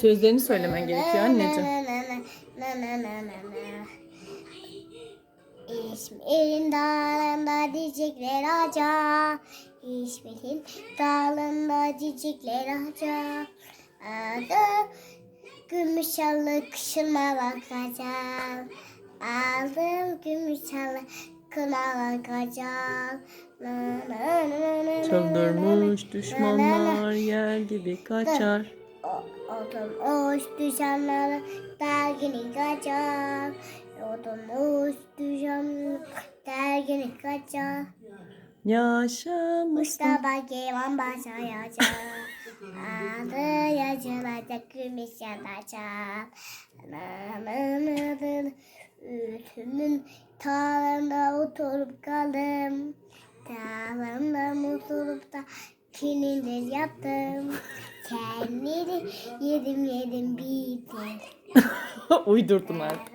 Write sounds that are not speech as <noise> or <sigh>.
Sözlerini söylemen gerekiyor anneciğim. İsmail'in dağlarında çiçekler ağaca. İsmail'in dağlarında çiçekler ağaca. Adı gümüş alı kışıma bakacağım. Aldım gümüş alı kına bakacağım. Çıldırmış düşmanlar yer gibi kaçar. O- Oturmuş düşenler dergini kaçar. Oturmuş düşenler dergini kaçar. Yaşamışsın. Mustafa Kemal başlayacak. Adı yazılacak gümüş yanacak. Ütümün tağlarında oturup kaldım. Tağlarında oturup da kinindir yaptım. Dikenleri yedim yedim bitti. <laughs> Uydurdun artık.